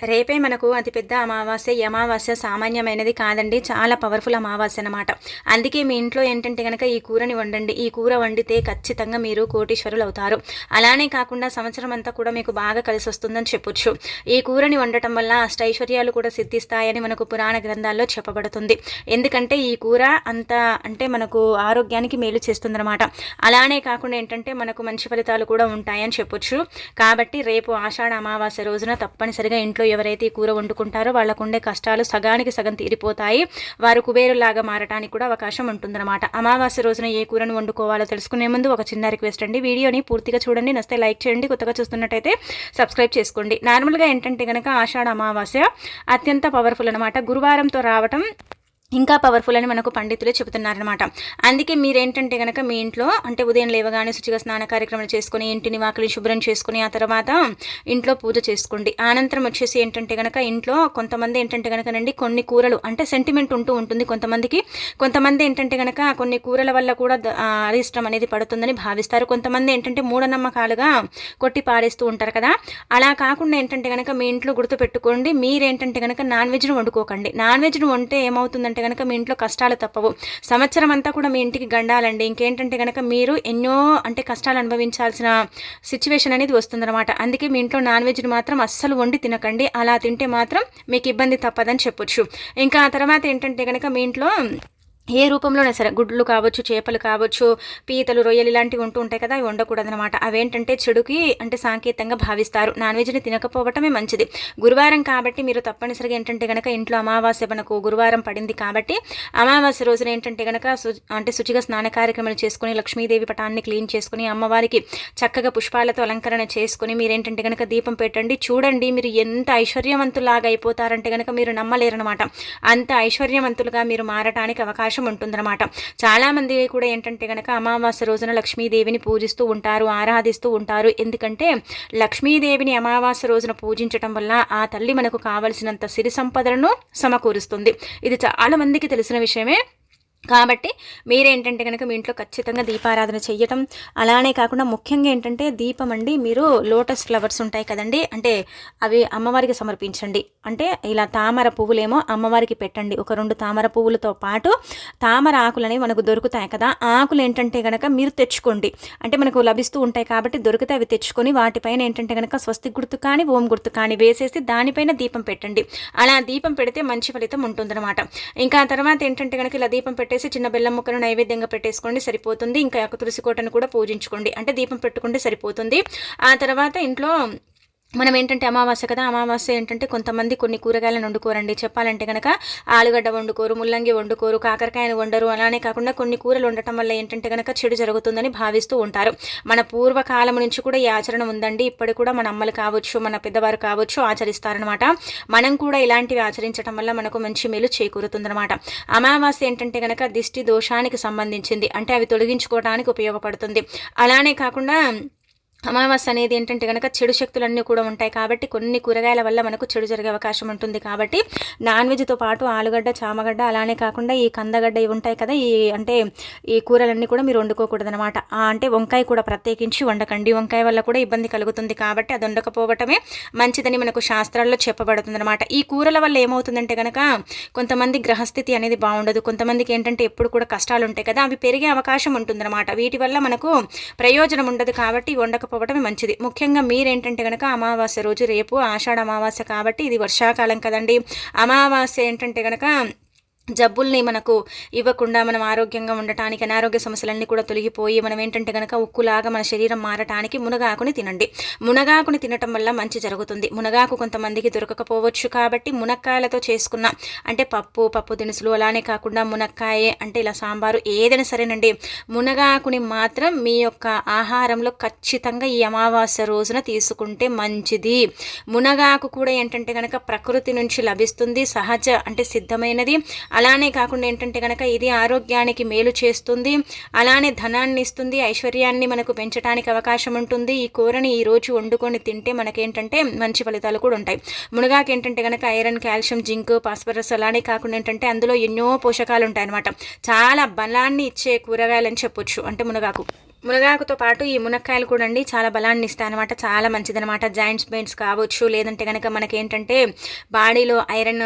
రేపే మనకు అతిపెద్ద అమావాస్య ఈ అమావాస్య సామాన్యమైనది కాదండి. చాలా పవర్ఫుల్ అమావాస్య అనమాట అందుకే మీ ఇంట్లో ఏంటంటే కనుక ఈ కూరని వండండి. ఈ కూర వండితే ఖచ్చితంగా మీరు కోటీశ్వరులు అవుతారు. అలానే కాకుండా సంవత్సరం అంతా కూడా మీకు బాగా కలిసి వస్తుందని చెప్పొచ్చు. ఈ కూరని వండటం వల్ల అష్టైశ్వర్యాలు కూడా సిద్ధిస్తాయని మనకు పురాణ గ్రంథాల్లో చెప్పబడుతుంది. ఎందుకంటే ఈ కూర అంత అంటే మనకు ఆరోగ్యానికి మేలు చేస్తుందన్నమాట. అలానే కాకుండా ఏంటంటే మనకు మంచి ఫలితాలు కూడా ఉంటాయని చెప్పొచ్చు. కాబట్టి రేపు ఆషాఢ అమావాస్య రోజున తప్పనిసరిగా ఇంట్లో ఎవరైతే ఈ కూర వండుకుంటారో వాళ్ళకు ఉండే కష్టాలు సగానికి సగం తీరిపోతాయి. వారు కుబేరులాగా మారటానికి కూడా అవకాశం ఉంటుందన్నమాట. అమావాస్య రోజున ఏ కూరను వండుకోవాలో తెలుసుకునే ముందు ఒక చిన్న రిక్వెస్ట్ అండి. వీడియోని పూర్తిగా చూడండి. నస్తే లైక్ చేయండి. కొత్తగా చూస్తున్నట్టయితే సబ్స్క్రైబ్ చేసుకోండి. నార్మల్గా ఏంటంటే కనుక ఆషాఢ అమావాస్య అత్యంత పవర్ఫుల్ అనమాట గురువారంతో రావటం ఇంకా పవర్ఫుల్ అని మనకు పండితులే చెబుతున్నారనమాట అందుకే మీరేంటంటే కనుక మీ ఇంట్లో అంటే ఉదయం లేవగానే శుచిగా స్నాన కార్యక్రమాలు చేసుకుని ఇంటిని వాకిలి శుభ్రం చేసుకుని ఆ తర్వాత ఇంట్లో పూజ చేసుకోండి. అనంతరం వచ్చేసి ఏంటంటే కనుక ఇంట్లో కొంతమంది ఏంటంటే కనుక నండి కొన్ని కూరలు అంటే సెంటిమెంట్ ఉంటూ ఉంటుంది కొంతమందికి. కొంతమంది ఏంటంటే కనుక కొన్ని కూరల వల్ల కూడా అరిష్టం అనేది పడుతుందని భావిస్తారు. కొంతమంది ఏంటంటే మూఢనమ్మకాలుగా కొట్టి పాడేస్తూ ఉంటారు కదా. అలా కాకుండా ఏంటంటే కనుక మీ ఇంట్లో గుర్తుపెట్టుకోండి మీరేంటంటే కనుక నాన్ వెజ్ను వండుకోకండి. నాన్ వెజ్ను వంటే ఏమవుతుందంటే అంటే కనుక మీ ఇంట్లో కష్టాలు తప్పవు. సంవత్సరం అంతా కూడా మీ ఇంటికి గండాలండి. ఇంకేంటంటే కనుక మీరు ఎన్నో అంటే కష్టాలు అనుభవించాల్సిన సిచ్యువేషన్ అనేది వస్తుందన్నమాట. అందుకే మీ ఇంట్లో నాన్ వెజ్ని మాత్రం అస్సలు వండి తినకండి. అలా తింటే మాత్రం మీకు ఇబ్బంది తప్పదని చెప్పొచ్చు. ఇంకా ఆ తర్వాత ఏంటంటే కనుక మీ ఇంట్లో ఏ రూపంలోనే సరే గుడ్లు కావచ్చు చేపలు కావచ్చు పీతలు రొయ్యలు ఇలాంటివి ఉంటూ ఉంటాయి కదా అవి ఉండకూడదనమాట అవేంటంటే చెడుకి అంటే సాంకేతంగా భావిస్తారు. నాన్ వెజ్ని తినకపోవటమే మంచిది. గురువారం కాబట్టి మీరు తప్పనిసరిగా ఏంటంటే కనుక ఇంట్లో అమావాస్య మనకు గురువారం పడింది కాబట్టి అమావాస్య రోజున ఏంటంటే కనుక అంటే శుచిగా స్నాన కార్యక్రమాలు చేసుకుని లక్ష్మీదేవి పటాన్ని క్లీన్ చేసుకుని అమ్మవారికి చక్కగా పుష్పాలతో అలంకరణ చేసుకుని మీరేంటంటే కనుక దీపం పెట్టండి. చూడండి మీరు ఎంత ఐశ్వర్యవంతులాగా అయిపోతారంటే కనుక మీరు నమ్మలేరనమాట అంత ఐశ్వర్యవంతులుగా మీరు మారటానికి అవకాశం అవకాశం ఉంటుందన్నమాట చాలామంది కూడా ఏంటంటే కనుక అమావాస్య రోజున లక్ష్మీదేవిని పూజిస్తూ ఉంటారు ఆరాధిస్తూ ఉంటారు. ఎందుకంటే లక్ష్మీదేవిని అమావాస్య రోజున పూజించటం వల్ల ఆ తల్లి మనకు కావలసినంత సిరి సంపదలను సమకూరుస్తుంది. ఇది చాలామందికి తెలిసిన విషయమే. కాబట్టి మీరేంటంటే కనుక మీ ఇంట్లో ఖచ్చితంగా దీపారాధన చేయటం అలానే కాకుండా ముఖ్యంగా ఏంటంటే దీపం అండి మీరు లోటస్ ఫ్లవర్స్ ఉంటాయి కదండి అంటే అవి అమ్మవారికి సమర్పించండి. అంటే ఇలా తామర పువ్వులేమో అమ్మవారికి పెట్టండి. ఒక రెండు తామర పువ్వులతో పాటు తామర ఆకులు అనేవి మనకు దొరుకుతాయి కదా ఆకులు ఏంటంటే కనుక మీరు తెచ్చుకోండి. అంటే మనకు లభిస్తూ ఉంటాయి కాబట్టి దొరికితే అవి తెచ్చుకొని వాటిపైన ఏంటంటే కనుక స్వస్తి గుర్తు కానీ ఓం గుర్తు కానీ వేసేసి దానిపైన దీపం పెట్టండి. అలా దీపం పెడితే మంచి ఫలితం ఉంటుందన్నమాట. ఇంకా తర్వాత ఏంటంటే కనుక ఇలా దీపం పెట్టే పెట్టేసి చిన్న బెల్లం ముక్కను నైవేద్యంగా పెట్టేసుకోండి సరిపోతుంది. ఇంకా తులసి కోటను కూడా పూజించుకోండి. అంటే దీపం పెట్టుకుంటే సరిపోతుంది. ఆ తర్వాత ఇంట్లో మనం ఏంటంటే అమావాస్య కదా అమావాస్య ఏంటంటే కొంతమంది కొన్ని కూరగాయలను వండుకోరండి. చెప్పాలంటే కనుక ఆలుగడ్డ వండుకోరు ముల్లంగి వండుకోరు కాకరకాయను వండరు అలానే కాకుండా కొన్ని కూరలు ఉండటం వల్ల ఏంటంటే కనుక చెడు జరుగుతుందని భావిస్తూ ఉంటారు. మన పూర్వకాలం నుంచి కూడా ఈ ఆచరణ ఉందండి. ఇప్పటి కూడా మన అమ్మలు కావచ్చు మన పెద్దవారు కావచ్చు ఆచరిస్తారనమాట మనం కూడా ఇలాంటివి ఆచరించడం వల్ల మనకు మంచి మేలు చేకూరుతుందనమాట అమావాస్య ఏంటంటే కనుక దిష్టి దోషానికి సంబంధించింది. అంటే అవి తొలగించుకోవడానికి ఉపయోగపడుతుంది. అలానే కాకుండా అమావాస్య అనేది ఏంటంటే కనుక చెడు శక్తులన్నీ కూడా ఉంటాయి కాబట్టి కొన్ని కూరగాయల వల్ల మనకు చెడు జరిగే అవకాశం ఉంటుంది కాబట్టి నాన్ వెజ్తో పాటు ఆలుగడ్డ చామగడ్డ అలానే కాకుండా ఈ కందగడ్డ ఇవి ఉంటాయి కదా ఈ అంటే ఈ కూరలన్నీ కూడా మీరు వండుకోకూడదు అనమాట అంటే వంకాయ కూడా ప్రత్యేకించి వండకండి. వంకాయ వల్ల కూడా ఇబ్బంది కలుగుతుంది కాబట్టి అది వండకపోవటమే మంచిదని మనకు శాస్త్రాల్లో చెప్పబడుతుంది అనమాట ఈ కూరల వల్ల ఏమవుతుందంటే కనుక కొంతమంది గ్రహస్థితి అనేది బాగుండదు. కొంతమందికి ఏంటంటే ఎప్పుడు కూడా కష్టాలు ఉంటాయి కదా అవి పెరిగే అవకాశం ఉంటుందన్నమాట. వీటి వల్ల మనకు ప్రయోజనం ఉండదు కాబట్టి వండకపో చేసుకోవటం మంచిది. ముఖ్యంగా మీరేంటంటే కనుక అమావాస్య రోజు రేపు ఆషాఢ అమావాస్య కాబట్టి ఇది వర్షాకాలం కదండి. అమావాస్య ఏంటంటే కనుక జబ్బుల్ని మనకు ఇవ్వకుండా మనం ఆరోగ్యంగా ఉండటానికి అనారోగ్య సమస్యలన్నీ కూడా తొలగిపోయి మనం ఏంటంటే కనుక ఉక్కులాగా మన శరీరం మారటానికి మునగాకుని తినండి. మునగాకుని తినటం వల్ల మంచి జరుగుతుంది. మునగాకు కొంతమందికి దొరకకపోవచ్చు కాబట్టి మునక్కాయలతో చేసుకున్న అంటే పప్పు పప్పు దినుసులు అలానే కాకుండా మునక్కాయ అంటే ఇలా సాంబారు ఏదైనా సరేనండి. మునగాకుని మాత్రం మీ యొక్క ఆహారంలో ఖచ్చితంగా ఈ అమావాస్య రోజున తీసుకుంటే మంచిది. మునగాకు కూడా ఏంటంటే కనుక ప్రకృతి నుంచి లభిస్తుంది సహజ అంటే సిద్ధమైనది. అలానే కాకుండా ఏంటంటే కనుక ఇది ఆరోగ్యానికి మేలు చేస్తుంది అలానే ధనాన్ని ఇస్తుంది ఐశ్వర్యాన్ని మనకు పెంచడానికి అవకాశం ఉంటుంది. ఈ కూరని ఈరోజు వండుకొని తింటే మనకేంటంటే మంచి ఫలితాలు కూడా ఉంటాయి. మునగాకు ఏంటంటే కనుక ఐరన్ కాల్షియం జింక్ పాస్పరస్ అలానే కాకుండా ఏంటంటే అందులో ఎన్నో పోషకాలు ఉంటాయి అన్నమాట చాలా బలాన్ని ఇచ్చే కూరగాయలని చెప్పొచ్చు. అంటే మునగాకు. మునగాకుతో పాటు ఈ మునక్కాయలు కూడా అండి చాలా బలాన్ని ఇస్తాయి అనమాట చాలా మంచిదనమాట జాయింట్స్ పెయిన్స్ కావచ్చు లేదంటే కనుక మనకేంటంటే బాడీలో ఐరన్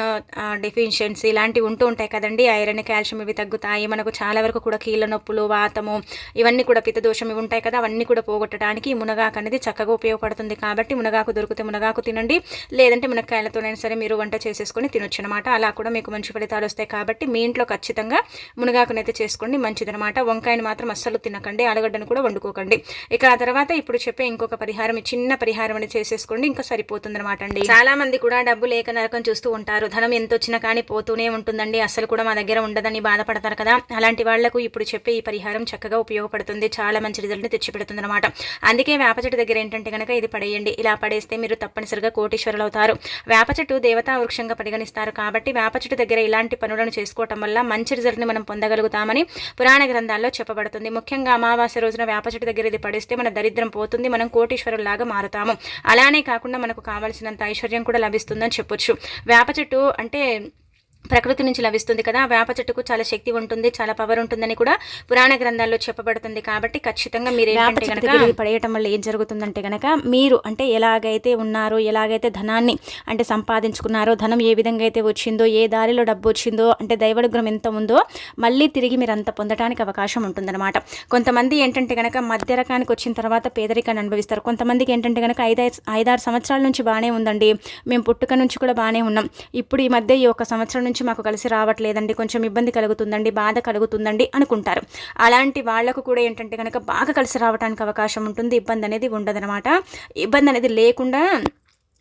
డెఫిషియన్సీ ఇలాంటివి ఉంటూ ఉంటాయి కదండి. ఐరన్ కాల్షియం ఇవి తగ్గుతాయి. మనకు చాలా వరకు కూడా కీళ్ళ నొప్పులు వాతము ఇవన్నీ కూడా పిత్తదోషం ఇవి ఉంటాయి కదా అవన్నీ కూడా పోగొట్టడానికి మునగాకు అనేది చక్కగా ఉపయోగపడుతుంది. కాబట్టి మునగాకు దొరికితే మునగాకు తినండి. లేదంటే మునక్కాయలతోనైనా సరే మీరు వంట చేసేసుకొని తినొచ్చు అనమాట అలా కూడా మీకు మంచి ఫలితాలు వస్తాయి కాబట్టి మీ ఇంట్లో ఖచ్చితంగా మునగాకునైతే చేసుకోండి మంచిదనమాట వంకాయని మాత్రం అస్సలు తినకండి. ఆలుగడ్డను కూడా వండుకోకండి. ఇక ఆ తర్వాత ఇప్పుడు చెప్పే ఇంకొక పరిహారం చిన్న పరిహారం అని చేసేసుకోండి ఇంకా సరిపోతుంది అనమాట అండి. చాలా మంది కూడా డబ్బు లేక నరకం చూస్తూ ఉంటారు. ధనం ఎంత వచ్చినా కానీ పోతూనే ఉంటుందండి. అసలు కూడా మా దగ్గర ఉండదని బాధపడతారు కదా. అలాంటి వాళ్ళకు ఇప్పుడు చెప్పే ఈ పరిహారం చక్కగా ఉపయోగపడుతుంది. చాలా మంచి రిజల్ట్ తెచ్చిపెడుతుంది అనమాట అందుకే వేప చెట్టు దగ్గర ఏంటంటే కనుక ఇది పడేయండి. ఇలా పడేస్తే మీరు తప్పనిసరిగా కోటీశ్వరులు అవుతారు. వేప చెట్టు దేవతా వృక్షంగా పరిగణిస్తారు కాబట్టి వేప చెట్టు దగ్గర ఇలాంటి పనులను చేసుకోవటం వల్ల మంచి రిజల్ట్ని మనం పొందగలుగుతామని పురాణ గ్రంథాల్లో చెప్పబడుతుంది. ముఖ్యంగా అమావాస్య రోజున వేప చెట్టు దగ్గర ఇది పడిస్తే మన దరిద్రం పోతుంది మనం కోటీశ్వరులాగా మారుతాము. అలానే కాకుండా మనకు కావాల్సినంత ఐశ్వర్యం కూడా లభిస్తుందని చెప్పొచ్చు. వేప చెట్టు అంటే ప్రకృతి నుంచి లభిస్తుంది కదా వేప చెట్టుకు చాలా శక్తి ఉంటుంది చాలా పవర్ ఉంటుందని కూడా పురాణ గ్రంథాల్లో చెప్పబడుతుంది కాబట్టి ఖచ్చితంగా మీరు పడేయటం వల్ల ఏం జరుగుతుందంటే కనుక మీరు అంటే ఎలాగైతే ఉన్నారో ఎలాగైతే ధనాన్ని అంటే సంపాదించుకున్నారో ధనం ఏ విధంగా అయితే వచ్చిందో ఏ దారిలో డబ్బు వచ్చిందో అంటే దైవడుగ్రం ఎంత ఉందో మళ్ళీ తిరిగి మీరు అంత పొందడానికి అవకాశం ఉంటుందన్నమాట. కొంతమంది ఏంటంటే కనుక మధ్య రకానికి వచ్చిన తర్వాత పేదరికాన్ని అనుభవిస్తారు. కొంతమందికి ఏంటంటే కనుక ఐదైదు ఐదారు సంవత్సరాల నుంచి బాగానే ఉందండి. మేము పుట్టుక నుంచి కూడా బాగానే ఉన్నాం. ఇప్పుడు ఈ మధ్య ఈ ఒక సంవత్సరం నుంచి మాకు కలిసి రావట్లేదండి. కొంచెం ఇబ్బంది కలుగుతుందండి బాధ కలుగుతుందండి అనుకుంటారు. అలాంటి వాళ్ళకు కూడా ఏంటంటే కనుక బాగా కలిసి రావడానికి అవకాశం ఉంటుంది. ఇబ్బంది అనేది ఉండదనమాట ఇబ్బంది అనేది లేకుండా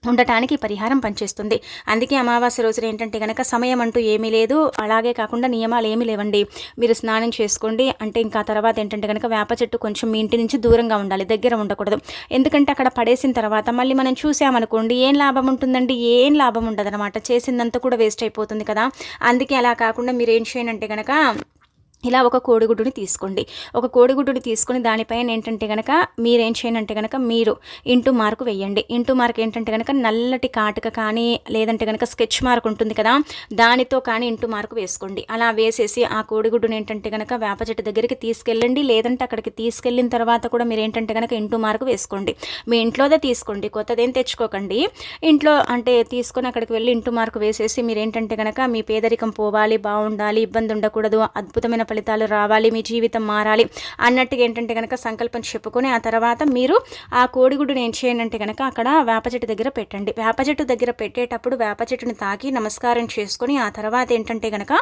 ఉండటానికి పరిహారం పనిచేస్తుంది. అందుకే అమావాస్య రోజున ఏంటంటే కనుక సమయం అంటూ ఏమీ లేదు. అలాగే కాకుండా నియమాలు ఏమీ లేవండి. మీరు స్నానం చేసుకోండి. అంటే ఇంకా తర్వాత ఏంటంటే కనుక వేప చెట్టు కొంచెం మీ ఇంటి నుంచి దూరంగా ఉండాలి. దగ్గర ఉండకూడదు. ఎందుకంటే అక్కడ పడేసిన తర్వాత మళ్ళీ మనం చూసామనుకోండి ఏం లాభం ఉంటుందండి? ఏం లాభం ఉండదు అనమాట చేసిందంతా కూడా వేస్ట్ అయిపోతుంది కదా. అందుకే అలా కాకుండా మీరు ఏం చేయనంటే కనుక ఇలా ఒక కోడిగుడ్డుని తీసుకోండి. ఒక కోడిగుడ్డుని తీసుకుని దానిపైన ఏంటంటే కనుక మీరేం చేయనంటే కనుక మీరు ఇంటూ మార్కు వేయండి. ఇంటూ మార్క్ ఏంటంటే కనుక నల్లటి కాటుక కానీ లేదంటే కనుక స్కెచ్ మార్క్ ఉంటుంది కదా దానితో కానీ ఇంటూ మార్కు వేసుకోండి. అలా వేసేసి ఆ కోడిగుడ్డుని ఏంటంటే కనుక వేప చెట్టు దగ్గరికి తీసుకెళ్ళండి. లేదంటే అక్కడికి తీసుకెళ్ళిన తర్వాత కూడా మీరు ఏంటంటే కనుక ఇంటూ మార్కు వేసుకోండి. మీ ఇంట్లోదే తీసుకోండి. కొత్తదేం తెచ్చుకోకండి. ఇంట్లో అంటే తీసుకొని అక్కడికి వెళ్ళి ఇంటూ మార్కు వేసేసి మీరు ఏంటంటే కనుక మీ పేదరికం పోవాలి బాగుండాలి ఇబ్బంది ఉండకూడదు అద్భుతమైన ఫలితాలు రావాలి మీ జీవితం మారాలి అన్నట్టుగా ఏంటంటే కనుక సంకల్పం చెప్పుకొని ఆ తర్వాత మీరు ఆ కోడిగుడ్డును ఏం చేయనంటే కనుక అక్కడ వేప చెట్టు దగ్గర పెట్టండి. వేప చెట్టు దగ్గర పెట్టేటప్పుడు వేప చెట్టుని తాకి నమస్కారం చేసుకొని ఆ తర్వాత ఏంటంటే కనుక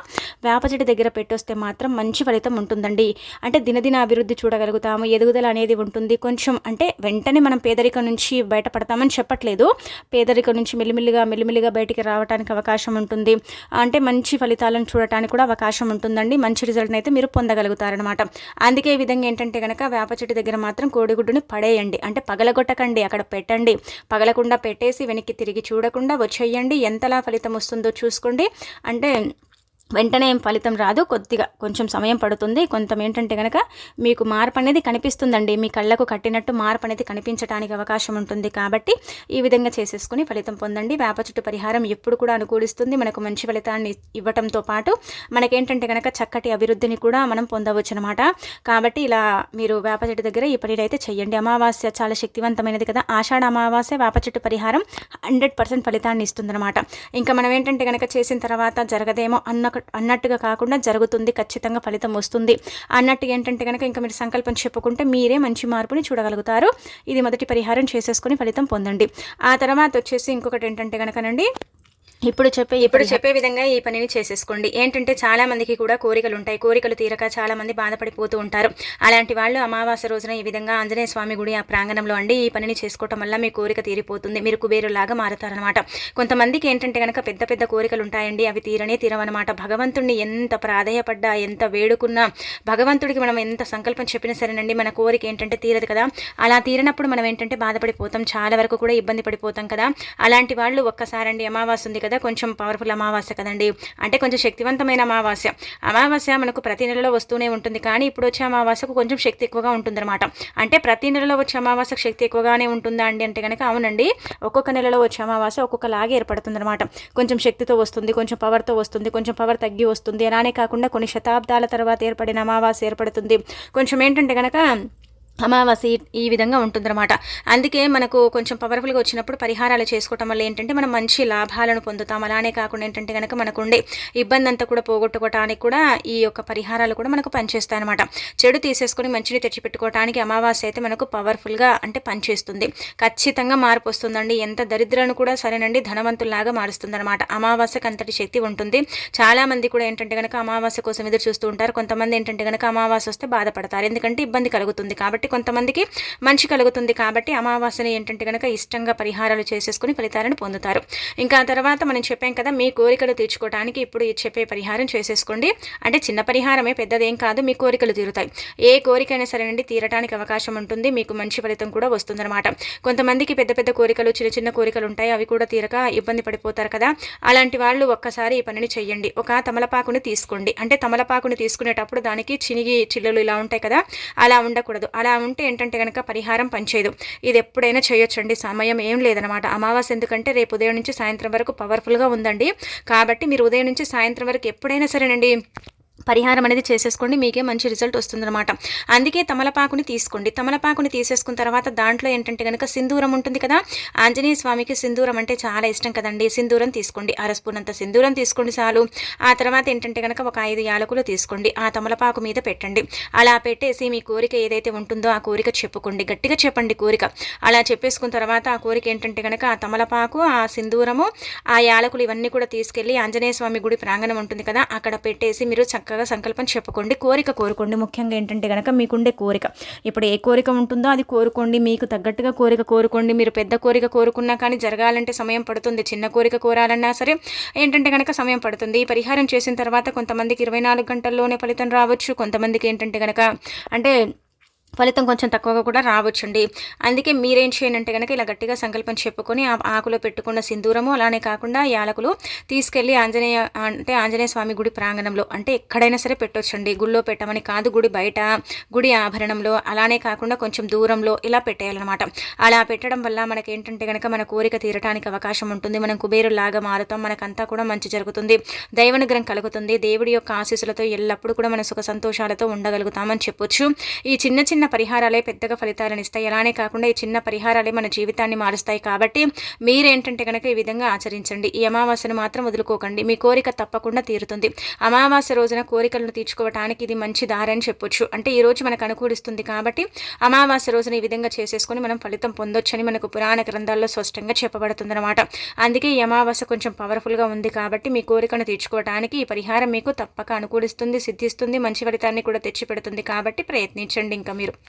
వేప చెట్టు దగ్గర పెట్టొస్తే మాత్రం మంచి ఫలితం ఉంటుందండి. అంటే దినదిన అభివృద్ధి చూడగలుగుతాము ఎదుగుదల అనేది ఉంటుంది. కొంచెం అంటే వెంటనే మనం పేదరికం నుంచి బయటపడతామని చెప్పట్లేదు. పేదరికం నుంచి మెల్లిమెల్లిగా మెల్లిమెల్లిగా బయటికి రావడానికి అవకాశం ఉంటుంది. అంటే మంచి ఫలితాలను చూడటానికి కూడా అవకాశం ఉంటుందండి. మంచి రిజల్ట్ అయితే మీరు పొందగలుగుతారనమాట అందుకే ఈ విధంగా ఏంటంటే కనుక వేప చెట్టు దగ్గర మాత్రం కోడిగుడ్డుని పడేయండి. అంటే పగలగొట్టకండి అక్కడ పెట్టండి. పగలకుండా పెట్టేసి వెనక్కి తిరిగి చూడకుండా వచ్చేయండి. ఎంతలా ఫలితం వస్తుందో చూసుకోండి. అంటే వెంటనే ఏం ఫలితం రాదు. కొద్దిగా కొంచెం సమయం పడుతుంది. కొంత ఏంటంటే కనుక మీకు మార్పు అనేది కనిపిస్తుందండి. మీ కళ్ళకు కట్టినట్టు మార్పు అనేది కనిపించడానికి అవకాశం ఉంటుంది. కాబట్టి ఈ విధంగా చేసేసుకుని ఫలితం పొందండి. వేప చెట్టు పరిహారం ఎప్పుడు కూడా అనుకూలిస్తుంది. మనకు మంచి ఫలితాన్ని ఇవ్వటంతో పాటు మనకేంటంటే కనుక చక్కటి అభివృద్ధిని కూడా మనం పొందవచ్చు అనమాట కాబట్టి ఇలా మీరు వేప చెట్టు దగ్గర ఈ పని అయితే చేయండి అమావాస్య చాలా శక్తివంతమైనది కదా. ఆషాఢ అమావాస్య వేప చెట్టు పరిహారం హండ్రెడ్ పర్సెంట్ ఫలితాన్ని ఇస్తుందన్నమాట ఇంకా మనం ఏంటంటే కనుక చేసిన తర్వాత జరగదేమో అన్న అన్నట్టుగా కాకుండా జరుగుతుంది ఖచ్చితంగా ఫలితం వస్తుంది. అన్నట్టు ఏంటంటే కనుక ఇంకా మీరు సంకల్పం చెప్పుకుంటే మీరే మంచి మార్పుని చూడగలుగుతారు. ఇది మొదటి పరిహారం చేసేసుకుని ఫలితం పొందండి. ఆ తర్వాత వచ్చేసి ఇంకొకటి ఏంటంటే కనుకనండి ఇప్పుడు చెప్పే ఇప్పుడు చెప్పే విధంగా ఈ పనిని చేసేసుకోండి. ఏంటంటే చాలా మందికి కూడా కోరికలు ఉంటాయి కోరికలు తీరక చాలా మంది బాధపడిపోతూ ఉంటారు. అలాంటి వాళ్ళు అమావాస్య రోజున ఈ విధంగా ఆంజనేయ స్వామి గుడి ఆ ప్రాంగణంలో అండి ఈ పనిని చేసుకోవటం వల్ల మీ కోరిక తీరిపోతుంది. మీరు కుబేరులాగా మారుతారనమాట కొంతమందికి ఏంటంటే కనుక పెద్ద పెద్ద కోరికలు ఉంటాయండి అవి తీరనే తీరవనమాట భగవంతుడిని ఎంత ప్రాధేయపడ్డా ఎంత వేడుకున్నా భగవంతుడికి మనం ఎంత సంకల్పం చెప్పినా సరేనండి మన కోరిక ఏంటంటే తీరదు కదా. అలా తీరినప్పుడు మనం ఏంటంటే బాధపడిపోతాం. చాలా వరకు కూడా ఇబ్బంది పడిపోతాం కదా. అలాంటి వాళ్ళు ఒక్కసారండి అమావాస్య ఉంది కదా కొంచెం పవర్ఫుల్ అమావాస్య కదండి. అంటే కొంచెం శక్తివంతమైన అమావాస్య. అమావాస్య మనకు ప్రతి నెలలో వస్తూనే ఉంటుంది. కానీ ఇప్పుడు వచ్చే అమావాస్యకు కొంచెం శక్తి ఎక్కువగా ఉంటుందన్నమాట. అంటే ప్రతి నెలలో వచ్చే అమావాస్యకు శక్తి ఎక్కువగానే ఉంటుందా అండి అంటే కనుక అవునండి. ఒక్కొక్క నెలలో వచ్చే అమావాస్య ఒక్కొక్కలాగే ఏర్పడుతుంది అనమాట కొంచెం శక్తితో వస్తుంది కొంచెం పవర్తో వస్తుంది కొంచెం పవర్ తగ్గి వస్తుంది. అలానే కాకుండా కొన్ని శతాబ్దాల తర్వాత ఏర్పడిన అమావాస్య ఏర్పడుతుంది. కొంచెం ఏంటంటే కనుక అమావాస్య ఈ- ఈ విధంగా ఉంటుందన్నమాట. అందుకే మనకు కొంచెం పవర్ఫుల్గా వచ్చినప్పుడు పరిహారాలు చేసుకోవటం వల్ల ఏంటంటే మనం మంచి లాభాలను పొందుతాం. అలానే కాకుండా ఏంటంటే కనుక మనకు ఉండే ఇబ్బంది అంతా కూడా పోగొట్టుకోవటానికి కూడా ఈ యొక్క పరిహారాలు కూడా మనకు పనిచేస్తాయి అనమాట చెడు తీసేసుకొని మంచిని తెచ్చిపెట్టుకోవటానికి అమావాస్య అయితే మనకు పవర్ఫుల్గా అంటే పనిచేస్తుంది. ఖచ్చితంగా మార్పు వస్తుందండి. ఎంత దరిద్రాలను కూడా సరేనండి ధనవంతుల్లాగా మారుస్తుందన్నమాట. అమావాస్యకు అంతటి శక్తి ఉంటుంది. చాలామంది కూడా ఏంటంటే కనుక అమావాస్య కోసం ఎదురు చూస్తూ ఉంటారు. కొంతమంది ఏంటంటే కనుక అమావాస్య వస్తే బాధపడతారు. ఎందుకంటే ఇబ్బంది కలుగుతుంది. కాబట్టి కొంతమందికి మంచి కలుగుతుంది కాబట్టి అమావాస్యని ఏంటంటే కనుక ఇష్టంగా పరిహారాలు చేసేసుకుని ఫలితాలను పొందుతారు. ఇంకా తర్వాత మనం చెప్పాం కదా మీ కోరికలు తీర్చుకోవడానికి ఇప్పుడు చెప్పే పరిహారం చేసేసుకోండి. అంటే చిన్న పరిహారమే పెద్దదేం కాదు మీ కోరికలు తీరుతాయి. ఏ కోరికైనా సరేనండి తీరటానికి అవకాశం ఉంటుంది మీకు మంచి ఫలితం కూడా వస్తుందన్నమాట. కొంతమందికి పెద్ద పెద్ద కోరికలు చిన్న చిన్న కోరికలు ఉంటాయి అవి కూడా తీరక ఇబ్బంది పడిపోతారు కదా. అలాంటి వాళ్ళు ఒక్కసారి ఈ పనిని చెయ్యండి. ఒక తమలపాకుని తీసుకోండి. అంటే తమలపాకుని తీసుకునేటప్పుడు దానికి చినిగి చిల్లులు ఇలా ఉంటాయి కదా అలా ఉండకూడదు. అలా ఉంటే ఏంటంటే కనుక పరిహారం పనిచేయదు. ఇది ఎప్పుడైనా చేయొచ్చండి. సమయం ఏం లేదనమాట అమావాస్య ఎందుకంటే రేపు ఉదయం నుంచి సాయంత్రం వరకు పవర్ఫుల్గా ఉందండి. కాబట్టి మీరు ఉదయం నుంచి సాయంత్రం వరకు ఎప్పుడైనా సరేనండి. పరిహారం అనేది చేసేసుకోండి మీకే మంచి రిజల్ట్ వస్తుందన్నమాట. అందుకే తమలపాకుని తీసుకోండి. తమలపాకుని తీసేసుకున్న తర్వాత దాంట్లో ఏంటంటే కనుక సింధూరం ఉంటుంది కదా ఆంజనేయ స్వామికి సింధూరం అంటే చాలా ఇష్టం కదండి. సింధూరం తీసుకోండి. అర స్పూన్ అంత సింధూరం తీసుకోండి చాలు. ఆ తర్వాత ఏంటంటే కనుక ఒక ఐదు యాలకులు తీసుకోండి. ఆ తమలపాకు మీద పెట్టండి. అలా పెట్టేసి మీ కోరిక ఏదైతే ఉంటుందో ఆ కోరిక చెప్పుకోండి. గట్టిగా చెప్పండి కోరిక. అలా చెప్పేసుకున్న తర్వాత ఆ కోరిక ఏంటంటే కనుక ఆ తమలపాకు ఆ సింధూరము ఆ యాలకులు ఇవన్నీ కూడా తీసుకెళ్ళి ఆంజనేయ స్వామి గుడి ప్రాంగణం ఉంటుంది కదా అక్కడ పెట్టేసి మీరు చక్కగా సంకల్పం చెప్పుకోండి కోరిక కోరుకోండి. ముఖ్యంగా ఏంటంటే కనుక మీకుండే కోరిక. ఇప్పుడు ఏ కోరిక ఉంటుందో అది కోరుకోండి. మీకు తగ్గట్టుగా కోరిక కోరుకోండి. మీరు పెద్ద కోరిక కోరుకున్నా కానీ జరగాలంటే సమయం పడుతుంది. చిన్న కోరిక కోరాలన్నా సరే ఏంటంటే కనుక సమయం పడుతుంది. ఈ పరిహారం చేసిన తర్వాత కొంతమందికి ఇరవై నాలుగు గంటల్లోనే ఫలితం రావచ్చు. కొంతమందికి ఏంటంటే కనుక అంటే ఫలితం కొంచెం తక్కువగా కూడా రావచ్చండి. అందుకే మీరేం చేయండి అంటే కనుక ఇలా గట్టిగా సంకల్పం చెప్పుకొని ఆ ఆకులో పెట్టుకున్న సింధూరము అలానే కాకుండా యాలకులు తీసుకెళ్ళి ఆంజనేయ అంటే ఆంజనేయ స్వామి గుడి ప్రాంగణంలో అంటే ఎక్కడైనా సరే పెట్టొచ్చండి. గుళ్ళో పెట్టమని కాదు గుడి బయట గుడి ఆభరణంలో అలానే కాకుండా కొంచెం దూరంలో ఇలా పెట్టేయాలన్నమాట. అలా పెట్టడం వల్ల మనకి ఏంటంటే కనుక మన కోరిక తీరటానికి అవకాశం ఉంటుంది. మనం కుబేరులాగా మారుతాం. మనకంతా కూడా మంచి జరుగుతుంది. దైవనుగ్రహం కలుగుతుంది. దేవుడి యొక్క ఆశీస్సులతో ఎల్లప్పుడూ కూడా మన సుఖ సంతోషాలతో ఉండగలుగుతామని చెప్పొచ్చు. ఈ చిన్న చిన్న చిన్న పరిహారాలే పెద్దగా ఫలితాలను ఇస్తాయి. అలానే కాకుండా ఈ చిన్న పరిహారాలే మన జీవితాన్ని మారుస్తాయి కాబట్టి మీరేంటంటే కనుక ఈ విధంగా ఆచరించండి. ఈ అమావాస్యను మాత్రం వదులుకోకండి. మీ కోరిక తప్పకుండా తీరుతుంది. అమావాస్య రోజున కోరికలను తీర్చుకోవటానికి ఇది మంచి దారి అని చెప్పొచ్చు. అంటే ఈ రోజు మనకు అనుకూలిస్తుంది కాబట్టి అమావాస్య రోజున ఈ విధంగా చేసేసుకొని మనం ఫలితం పొందొచ్చని మనకు పురాణ గ్రంథాల్లో స్పష్టంగా చెప్పబడుతుందన్నమాట. అందుకే ఈ అమావాస్య కొంచెం పవర్ఫుల్గా ఉంది కాబట్టి మీ కోరికను తీర్చుకోవడానికి ఈ పరిహారం మీకు తప్పక అనుకూలిస్తుంది సిద్ధిస్తుంది మంచి ఫలితాన్ని కూడా తెచ్చిపెడుతుంది కాబట్టి ప్రయత్నించండి. ఇంకా మీరు போயிடும்